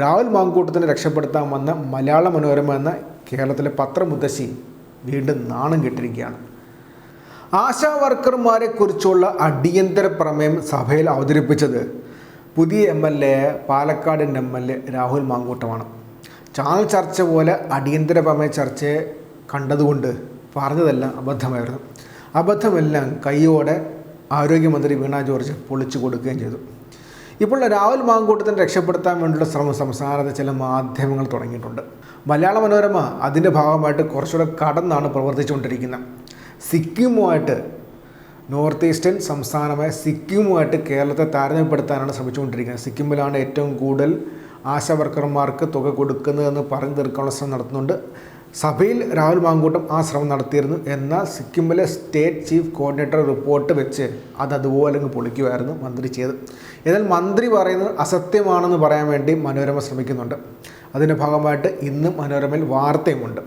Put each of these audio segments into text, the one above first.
രാഹുൽ മാങ്കൂട്ടത്തിനെ രക്ഷപ്പെടുത്താൻ വന്ന മലയാള മനോരമ എന്ന കേരളത്തിലെ പത്രമുത്തശ്ശി വീണ്ടും നാണം കെട്ടിരിക്കുകയാണ്. ആശാ വർക്കർമാരെ കുറിച്ചുള്ള അടിയന്തര പ്രമേയം സഭയിൽ അവതരിപ്പിച്ചത് പുതിയ എം എൽ എ പാലക്കാടിന്റെ എം എൽ എ രാഹുൽ മാങ്കൂട്ടമാണ്. ചാനൽ ചർച്ച പോലെ അടിയന്തര പ്രമേയ ചർച്ചയെ കണ്ടതുകൊണ്ട് പറഞ്ഞതെല്ലാം അബദ്ധമായിരുന്നു. അബദ്ധമെല്ലാം കൈയോടെ ആരോഗ്യമന്ത്രി വീണ ജോർജ് പൊളിച്ചു കൊടുക്കുകയും ചെയ്തു. ഇപ്പോൾ രാഹുൽ മാങ്കൂട്ടത്തിനെ രക്ഷപ്പെടുത്താൻ വേണ്ടിയുള്ള ശ്രമം സംസ്ഥാനത്തെ ചില മാധ്യമങ്ങൾ തുടങ്ങിയിട്ടുണ്ട്. മലയാള മനോരമ അതിന്റെ ഭാഗമായിട്ട് കുറച്ചുകൂടെ കടന്നാണ് പ്രവർത്തിച്ചുകൊണ്ടിരിക്കുന്നത്. സിക്കിമുമായിട്ട് നോർത്ത് ഈസ്റ്റേൺ സംസ്ഥാനമായ സിക്കിമുമായിട്ട് കേരളത്തെ താരതമ്യപ്പെടുത്താനാണ് ശ്രമിച്ചുകൊണ്ടിരിക്കുന്നത്. സിക്കിമിലാണ് ഏറ്റവും കൂടുതൽ ആശാ വർക്കർമാർക്ക് തുക കൊടുക്കുന്നതെന്ന് പറഞ്ഞു തീർക്കാനുള്ള ശ്രമം നടത്തുന്നുണ്ട്. സഭയിൽ രാഹുൽ മാങ്കൂട്ടം ആ ശ്രമം നടത്തിയിരുന്നു എന്നാൽ സിക്കിമിലെ സ്റ്റേറ്റ് ചീഫ് കോർഡിനേറ്റർ റിപ്പോർട്ട് വെച്ച് അത് അതുപോലെ പൊളിക്കുമായിരുന്നു മന്ത്രി ചെയ്ത്. എന്നാൽ മന്ത്രി പറയുന്നത് അസത്യമാണെന്ന് പറയാൻ വേണ്ടി മനോരമ ശ്രമിക്കുന്നുണ്ട്. അതിന്റെ ഭാഗമായിട്ട് ഇന്ന് മനോരമയിൽ വാർത്തയുമുണ്ട്.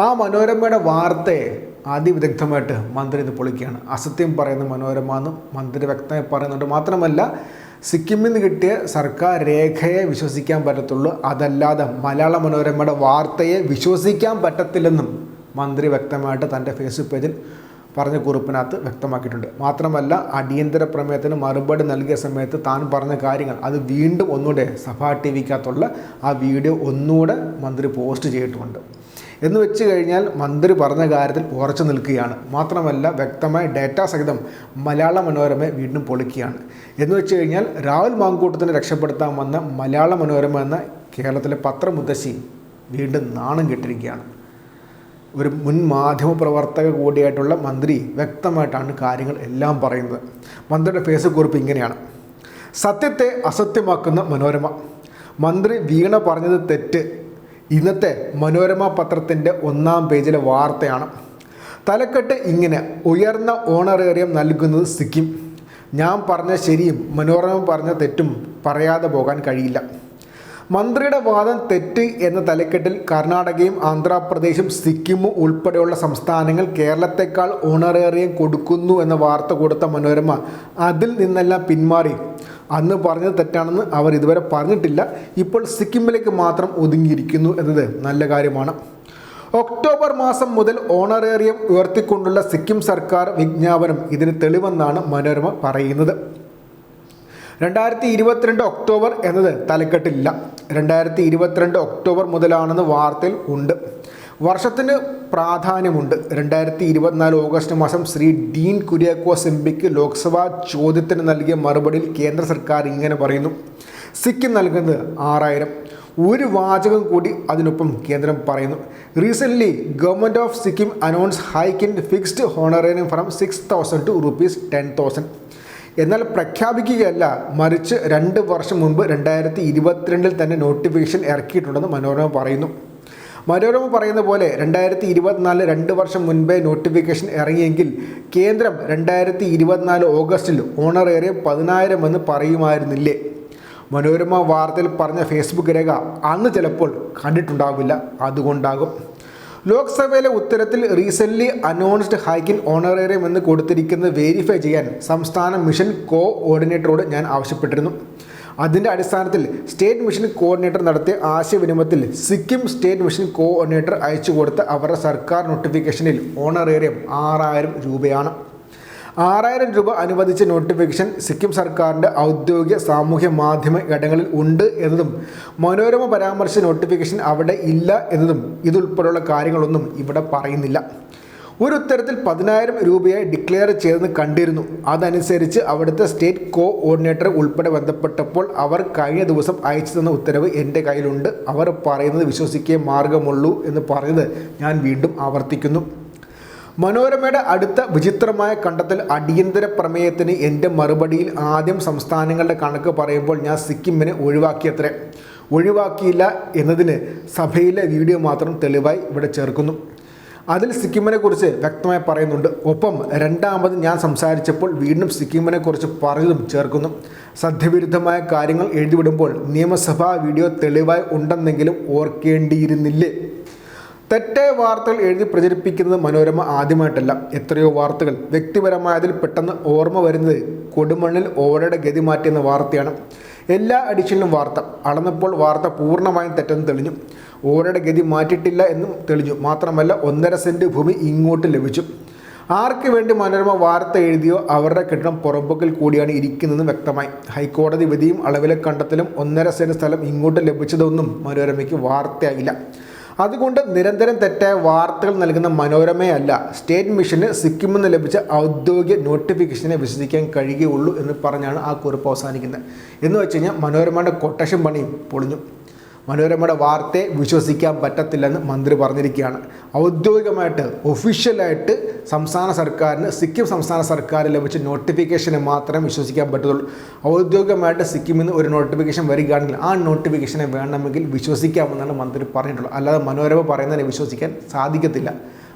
ആ മനോരമയുടെ വാർത്തയെ അതിവിദഗ്ധമായിട്ട് മന്ത്രി ഇത് പൊളിക്കുകയാണ്. അസത്യം പറയുന്ന മനോരമ എന്ന് മന്ത്രി വ്യക്തമായി പറയുന്നുണ്ട്. മാത്രമല്ല സിക്കിമിൽ നിന്ന് കിട്ടിയ സർക്കാർ രേഖയെ വിശ്വസിക്കാൻ പറ്റത്തുള്ളൂ. അതല്ലാതെ മലയാള മനോരമയുടെ വാർത്തയെ വിശ്വസിക്കാൻ പറ്റത്തില്ലെന്നും മന്ത്രി വ്യക്തമായിട്ട് തന്റെ ഫേസ്ബുക്ക് പേജിൽ പറഞ്ഞ കുറിപ്പിനകത്ത് വ്യക്തമാക്കിയിട്ടുണ്ട്. മാത്രമല്ല അടിയന്തര പ്രമേയത്തിന് മറുപടി നൽകിയ സമയത്ത് താൻ പറഞ്ഞ കാര്യങ്ങൾ അത് വീണ്ടും ഒന്നുകൂടെ സഭാ ടി വിക്കകത്തുള്ള ആ വീഡിയോ ഒന്നുകൂടെ മന്ത്രി പോസ്റ്റ് ചെയ്തിട്ടുമുണ്ട് എന്ന് വെച്ച് കഴിഞ്ഞാൽ മന്ത്രി പറഞ്ഞ കാര്യത്തിൽ ഉറച്ചു നിൽക്കുകയാണ്. മാത്രമല്ല വ്യക്തമായ ഡേറ്റ സഹിതം മലയാള മനോരമ വീണ്ടും പൊളിക്കുകയാണ്. എന്ന് വെച്ച് കഴിഞ്ഞാൽ രാഹുൽ മാങ്കൂട്ടത്തിനെ രക്ഷപ്പെടുത്താൻ വന്ന മലയാള മനോരമ എന്ന കേരളത്തിലെ പത്രമുദ്ദശി വീണ്ടും നാണം കെട്ടിരിക്കുകയാണ്. ഒരു മുൻ മാധ്യമ പ്രവർത്തക കൂടിയായിട്ടുള്ള മന്ത്രി വ്യക്തമായിട്ടാണ് കാര്യങ്ങൾ എല്ലാം പറയുന്നത്. മന്ത്രിയുടെ ഫേസ്ബുക്ക് കുറിപ്പ് ഇങ്ങനെയാണ്. സത്യത്തെ അസത്യമാക്കുന്ന മനോരമ. മന്ത്രി വീണ പറഞ്ഞത് തെറ്റ്. ഇന്നത്തെ മനോരമ പത്രത്തിന്റെ ഒന്നാം പേജിലെ വാർത്തയാണ്. തലക്കെട്ട് ഇങ്ങനെ ഉയർന്ന ഓണറേറിയം നൽകുന്നത് സിക്കിം. ഞാൻ പറഞ്ഞ ശരിയും മനോരമ പറഞ്ഞ തെറ്റും പറയാതെ പോകാൻ കഴിയില്ല. മന്ത്രിയുടെ വാദം തെറ്റ് എന്ന തലക്കെട്ടിൽ കർണാടകയും ആന്ധ്രാപ്രദേശും സിക്കിമും ഉൾപ്പെടെയുള്ള സംസ്ഥാനങ്ങൾ കേരളത്തെക്കാൾ ഓണറേറിയം കൊടുക്കുന്നു എന്ന വാർത്ത കൊടുത്ത മനോരമ അതിൽ നിന്നെല്ലാം പിന്മാറി. അന്ന് പറഞ്ഞത് തെറ്റാണെന്ന് അവർ ഇതുവരെ പറഞ്ഞിട്ടില്ല. ഇപ്പോൾ സിക്കിമിലേക്ക് മാത്രം ഒതുങ്ങിയിരിക്കുന്നു എന്നത് നല്ല കാര്യമാണ്. ഒക്ടോബർ മാസം മുതൽ ഓണറേറിയം ഉയർത്തിക്കൊണ്ടുള്ള സിക്കിം സർക്കാർ വിജ്ഞാപനം ഇതിന് തെളിവെന്നാണ് മനോരമ പറയുന്നത്. രണ്ടായിരത്തി ഇരുപത്തിരണ്ട് ഒക്ടോബർ എന്നത് തലക്കെട്ടില്ല. രണ്ടായിരത്തി ഇരുപത്തിരണ്ട് ഒക്ടോബർ മുതലാണെന്ന് വാർത്തയിൽ ഉണ്ട്. വർഷത്തിന് പ്രാധാന്യമുണ്ട്. രണ്ടായിരത്തി ഇരുപത്തിനാല് ഓഗസ്റ്റ് മാസം ശ്രീ ഡീൻ കുര്യാക്കോസ് എം പിക്ക് ലോക്സഭാ ചോദ്യത്തിന് നൽകിയ മറുപടിയിൽ കേന്ദ്ര സർക്കാർ ഇങ്ങനെ പറയുന്നു. സിക്കിം നൽകുന്നത് ആറായിരം. ഒരു വാചകം കൂടി അതിനൊപ്പം കേന്ദ്രം പറയുന്നു. Recently government of Sikkim announce hike in fixed honorarium from six thousand to rupees ten thousand. എന്നാൽ പ്രഖ്യാപിക്കുകയല്ല മറിച്ച് രണ്ട് വർഷം മുൻപ് രണ്ടായിരത്തി ഇരുപത്തിരണ്ടിൽ തന്നെ നോട്ടിഫിക്കേഷൻ ഇറക്കിയിട്ടുണ്ടെന്ന് മനോരമ പറയുന്നു. മനോരമ പറയുന്ന പോലെ രണ്ടായിരത്തി ഇരുപത്തിനാല് രണ്ട് വർഷം മുൻപേ നോട്ടിഫിക്കേഷൻ ഇറങ്ങിയെങ്കിൽ കേന്ദ്രം രണ്ടായിരത്തി ഇരുപത്തിനാല് ഓഗസ്റ്റിൽ ഓണറേറിയം പതിനായിരം എന്ന് പറയുമായിരുന്നില്ലേ? മനോരമ വാർത്തയിൽ പറഞ്ഞ ഫേസ്ബുക്ക് രേഖ അന്ന് ചിലപ്പോൾ കണ്ടിട്ടുണ്ടാവില്ല. അതുകൊണ്ടാകും. ലോക്സഭയിലെ ഉത്തരത്തിൽ റീസെന്റ്ലി അനൗൺസ്ഡ് ഹൈക്കിൻ ഓണറേറിയം എന്ന് കൊടുത്തിരിക്കുന്നത് വെരിഫൈ ചെയ്യാൻ സംസ്ഥാന മിഷൻ കോ ഓർഡിനേറ്ററോട് ഞാൻ ആവശ്യപ്പെട്ടിരുന്നു. അതിന്റെ അടിസ്ഥാനത്തിൽ സ്റ്റേറ്റ് മിഷൻ കോർഡിനേറ്റർ നടത്തിയ ആശയവിനിമയത്തിൽ സിക്കിം സ്റ്റേറ്റ് മിഷൻ കോർഡിനേറ്റർ അയച്ചു കൊടുത്ത അവരുടെ സർക്കാർ നോട്ടിഫിക്കേഷനിൽ ഓണറേറിയം ആറായിരം രൂപയാണ്. ആറായിരം രൂപ അനുവദിച്ച നോട്ടിഫിക്കേഷൻ സിക്കിം സർക്കാരിന്റെ ഔദ്യോഗിക സാമൂഹ്യ മാധ്യമ ഇടങ്ങളിൽ ഉണ്ട് എന്നതും മനോരമ പരാമർശ നോട്ടിഫിക്കേഷൻ അവിടെ ഇല്ല എന്നതും ഇതുൾപ്പെടെയുള്ള കാര്യങ്ങളൊന്നും ഇവിടെ പറയുന്നില്ല. ഒരു ഉത്തരത്തിൽ പതിനായിരം രൂപയായി ഡിക്ലെയർ ചെയ്തെന്ന് കണ്ടിരുന്നു. അതനുസരിച്ച് അവിടുത്തെ സ്റ്റേറ്റ് കോ ഓർഡിനേറ്റർ ഉൾപ്പെടെ ബന്ധപ്പെട്ടപ്പോൾ അവർ കഴിഞ്ഞ ദിവസം അയച്ചു തന്ന ഉത്തരവ് എന്റെ കയ്യിലുണ്ട്. അവർ പറയുന്നത് വിശ്വസിക്കേ മാർഗമുള്ളൂ എന്ന് പറഞ്ഞത് ഞാൻ വീണ്ടും ആവർത്തിക്കുന്നു. മനോരമയുടെ അടുത്ത വിചിത്രമായ കണ്ടെത്തൽ അടിയന്തര പ്രമേയത്തിന് എന്റെ മറുപടിയിൽ ആദ്യം സംസ്ഥാനങ്ങളുടെ കണക്ക് പറയുമ്പോൾ ഞാൻ സിക്കിമിനെ ഒഴിവാക്കിയത്രേ. ഒഴിവാക്കിയില്ല എന്നതിന് സഭയിലെ വീഡിയോ മാത്രം തെളിവായി ഇവിടെ ചേർക്കുന്നു. അതിൽ സിക്കിമിനെ കുറിച്ച് വ്യക്തമായി പറയുന്നുണ്ട്. ഒപ്പം രണ്ടാമത് ഞാൻ സംസാരിച്ചപ്പോൾ വീണ്ടും സിക്കിമിനെ കുറിച്ച് പറഞ്ഞതും ചേർക്കുന്നു. സത്യവിരുദ്ധമായ കാര്യങ്ങൾ എഴുതിവിടുമ്പോൾ നിയമസഭാ വീഡിയോ തെളിവായി ഉണ്ടെന്നെങ്കിലും ഓർക്കേണ്ടിയിരുന്നില്ലേ? തെറ്റായ വാർത്തകൾ എഴുതി പ്രചരിപ്പിക്കുന്നത് മനോരമ ആദ്യമായിട്ടല്ല. എത്രയോ വാർത്തകൾ. വ്യക്തിപരമായതിൽ പെട്ടെന്ന് ഓർമ്മ വരുന്നത് കൊടുമണ്ണിൽ ഓടയുടെ ഗതി മാറ്റിയെന്ന വാർത്തയാണ്. എല്ലാ അഡീഷനിലും വാർത്ത. അളന്നപ്പോൾ വാർത്ത പൂർണമായും തെറ്റെന്ന് തെളിഞ്ഞു. ഓരയുടെ ഗതി മാറ്റിയിട്ടില്ല എന്നും തെളിഞ്ഞു. മാത്രമല്ല ഒന്നര സെന്റ് ഭൂമി ഇങ്ങോട്ട് ലഭിച്ചു. ആർക്ക് വേണ്ടി മനോരമ വാർത്ത എഴുതിയോ അവരുടെ കെട്ടിടം പുറമ്പൊക്കിൽ കൂടിയാണ് ഇരിക്കുന്നതെന്ന് വ്യക്തമായി. ഹൈക്കോടതി വിധിയും അളവിലെ കണ്ടെത്തലും ഒന്നര സെന്റ് സ്ഥലം ഇങ്ങോട്ട് ലഭിച്ചതൊന്നും മനോരമയ്ക്ക് വാർത്തയായില്ല. അതുകൊണ്ട് നിരന്തരം തെറ്റായ വാർത്തകൾ നൽകുന്ന മനോരമയല്ല. സ്റ്റേറ്റ് മിഷന് സിക്കിമിൽ നിന്ന് ലഭിച്ച ഔദ്യോഗിക നോട്ടിഫിക്കേഷനെ വിശ്വസിക്കാൻ കഴിയുകയുള്ളൂ എന്ന് പറഞ്ഞാണ് ആ കുറിപ്പ് അവസാനിക്കുന്നത്. എന്ന് വെച്ച് കഴിഞ്ഞാൽ മനോരമയുടെ കൊട്ടേഷൻ പണിയും പൊളിഞ്ഞു. മനോരമയുടെ വാർത്തയെ വിശ്വസിക്കാൻ പറ്റത്തില്ലെന്ന് മന്ത്രി പറഞ്ഞിരിക്കുകയാണ്. ഔദ്യോഗികമായിട്ട് ഒഫീഷ്യലായിട്ട് സംസ്ഥാന സർക്കാരിന് സിക്കിം സംസ്ഥാന സർക്കാർ ലഭിച്ച നോട്ടിഫിക്കേഷനെ മാത്രമേ വിശ്വസിക്കാൻ പറ്റത്തുള്ളൂ. ഔദ്യോഗികമായിട്ട് സിക്കിമിൽ നിന്ന് ഒരു നോട്ടിഫിക്കേഷൻ വരികയാണെങ്കിൽ ആ നോട്ടിഫിക്കേഷനെ വേണമെങ്കിൽ വിശ്വസിക്കാമെന്നാണ് മന്ത്രി പറഞ്ഞിട്ടുള്ളത്. അല്ലാതെ മനോരമ പറയുന്നതിനെ വിശ്വസിക്കാൻ സാധിക്കത്തില്ല.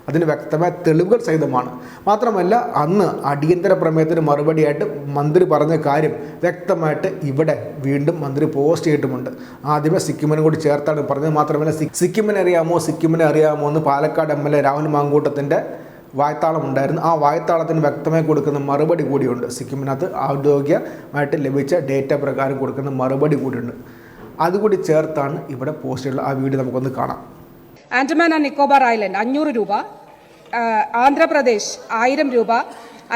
അതിന് വ്യക്തമായ തെളിവുകൾ സഹിതമാണ്. മാത്രമല്ല അന്ന് അടിയന്തര പ്രമേയത്തിന് മറുപടിയായിട്ട് മന്ത്രി പറഞ്ഞ കാര്യം വ്യക്തമായിട്ട് ഇവിടെ വീണ്ടും മന്ത്രി പോസ്റ്റ് ചെയ്തിട്ടുമുണ്ട്. ആദ്യമേ സിക്കിമിനെ കൂടി ചേർത്താണ് പറഞ്ഞത്. മാത്രമല്ല സിക്കിമിനെ അറിയാമോ സിക്കിമിനെ അറിയാമോ എന്ന് Palakkad M L A Rahul മാങ്കൂട്ടത്തിന്റെ വായത്താളം ഉണ്ടായിരുന്നു. ആ വായത്താളത്തിന് വ്യക്തമായി കൊടുക്കുന്ന മറുപടി കൂടിയുണ്ട്. സിക്കിമിനകത്ത് ഔദ്യോഗികമായിട്ട് ലഭിച്ച ഡേറ്റ പ്രകാരം കൊടുക്കുന്ന മറുപടി കൂടിയുണ്ട്. അതുകൂടി ചേർത്താണ് ഇവിടെ പോസ്റ്റ് ചെയ്തിട്ടുള്ള ആ വീഡിയോ നമുക്കൊന്ന് കാണാം. ആൻഡമാൻ ആൻഡ് നിക്കോബാർ ഐലൻഡ് അഞ്ഞൂറ് രൂപ. ആന്ധ്രാപ്രദേശ് ആയിരം രൂപ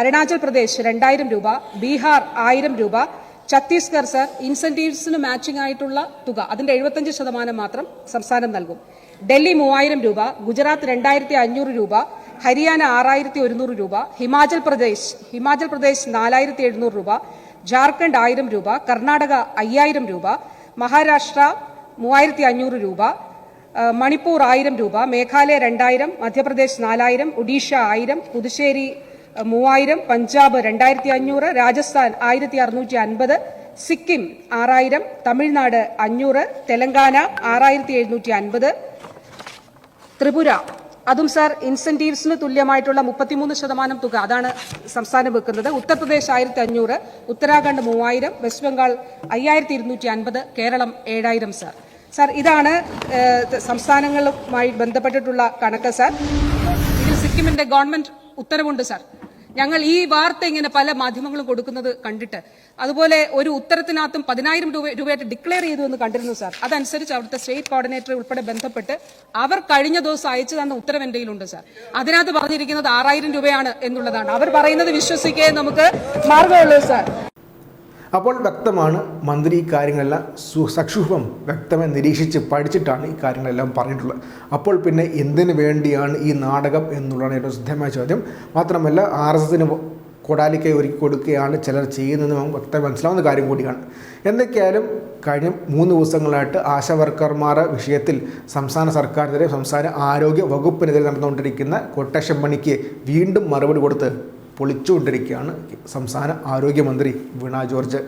അരുണാചൽ പ്രദേശ് രണ്ടായിരം രൂപ ബീഹാർ ആയിരം രൂപ ഛത്തീസ്ഗഡ് സർ ഇൻസെന്റീവ്സിന് മാച്ചിങ് ആയിട്ടുള്ള തുക. അതിന്റെ എഴുപത്തഞ്ച് ശതമാനം മാത്രം സംസ്ഥാനം നൽകും. ഡൽഹി മൂവായിരം രൂപ ഗുജറാത്ത് രണ്ടായിരത്തി അഞ്ഞൂറ് രൂപ ഹരിയാന ആറായിരത്തി ഒരുന്നൂറ് രൂപ ഹിമാചൽ പ്രദേശ് ഹിമാചൽ പ്രദേശ് നാലായിരത്തി എഴുന്നൂറ് രൂപ ജാർഖണ്ഡ് ആയിരം രൂപ കർണാടക അയ്യായിരം രൂപ മഹാരാഷ്ട്ര മൂവായിരത്തി അഞ്ഞൂറ് രൂപ മണിപ്പൂർ ആയിരം രൂപ മേഘാലയ രണ്ടായിരം മധ്യപ്രദേശ് നാലായിരം ഒഡീഷ ആയിരം പുതുശ്ശേരി മൂവായിരം പഞ്ചാബ് രണ്ടായിരത്തി അഞ്ഞൂറ് രാജസ്ഥാൻ ആയിരത്തി അറുന്നൂറ്റി അൻപത് സിക്കിം ആറായിരം തമിഴ്നാട് അഞ്ഞൂറ് തെലങ്കാന ആറായിരത്തി എഴുന്നൂറ്റി അൻപത് ത്രിപുര. അതും സാർ ഇൻസെന്റീവ്സിന് തുല്യമായിട്ടുള്ള മുപ്പത്തിമൂന്ന് ശതമാനം തുക. അതാണ് സംസ്ഥാനം വെക്കുന്നത്. ഉത്തർപ്രദേശ് ആയിരത്തി അഞ്ഞൂറ് ഉത്തരാഖണ്ഡ് മൂവായിരം വെസ്റ്റ് ബംഗാൾ അയ്യായിരത്തി ഇരുന്നൂറ്റി അൻപത് കേരളം ഏഴായിരം സാർ. സാർ ഇതാണ് സംസ്ഥാനങ്ങളുമായി ബന്ധപ്പെട്ടിട്ടുള്ള കണക്ക് സാർ. ഇതിൽ സിക്കിമിന്റെ ഗവൺമെന്റ് ഉത്തരവുണ്ട് സാർ. ഞങ്ങൾ ഈ വാർത്ത ഇങ്ങനെ പല മാധ്യമങ്ങളും കൊടുക്കുന്നത് കണ്ടിട്ട് അതുപോലെ ഒരു ഉത്തരത്തിനകത്തും പതിനായിരം രൂപ രൂപയായിട്ട് ഡിക്ലെയർ ചെയ്തു എന്ന് കണ്ടിരുന്നു സാർ. അതനുസരിച്ച് അവിടുത്തെ സ്റ്റേറ്റ് കോർഡിനേറ്റർ ഉൾപ്പെടെ ബന്ധപ്പെട്ട് അവർ കഴിഞ്ഞ ദിവസം അയച്ചു തന്ന ഉത്തരവ് കയ്യിലുണ്ട് സാർ. അതിനകത്ത് പറഞ്ഞിരിക്കുന്നത് ആറായിരം രൂപയാണ് എന്നുള്ളതാണ്. അവർ പറയുന്നത് വിശ്വസിക്കേ നമുക്ക് മാർഗമുള്ളൂ സാർ. അപ്പോൾ വ്യക്തമാണ് മന്ത്രി ഈ കാര്യങ്ങളെല്ലാം സു സക്ഷുഭം വ്യക്തമായി നിരീക്ഷിച്ച് പഠിച്ചിട്ടാണ് ഈ കാര്യങ്ങളെല്ലാം പറഞ്ഞിട്ടുള്ളത്. അപ്പോൾ പിന്നെ എന്തിനു വേണ്ടിയാണ് ഈ നാടകം എന്നുള്ളതാണ് ഏറ്റവും ശ്രദ്ധേയമായ ചോദ്യം. മാത്രമല്ല ആർ എസ് എസിന് കൊടാലിക്കൈ ഒരുക്കി കൊടുക്കുകയാണ് ചിലർ ചെയ്യുന്നതെന്ന് നമുക്ക് വ്യക്തമായി മനസ്സിലാവുന്ന കാര്യം കൂടിയാണ്. എന്തൊക്കെയായാലും കഴിഞ്ഞ മൂന്ന് ദിവസങ്ങളായിട്ട് ആശാവർക്കർമാരുടെ വിഷയത്തിൽ സംസ്ഥാന സർക്കാരിനെതിരെ സംസ്ഥാന ആരോഗ്യ വകുപ്പിനെതിരെ നടന്നുകൊണ്ടിരിക്കുന്ന കൊട്ടേഷൻ പണിക്ക് വീണ്ടും മറുപടി കൊടുത്ത് പൊളിച്ചുകൊണ്ടിരിക്കുകയാണ് സംസ്ഥാന ആരോഗ്യമന്ത്രി വീണ ജോർജ്.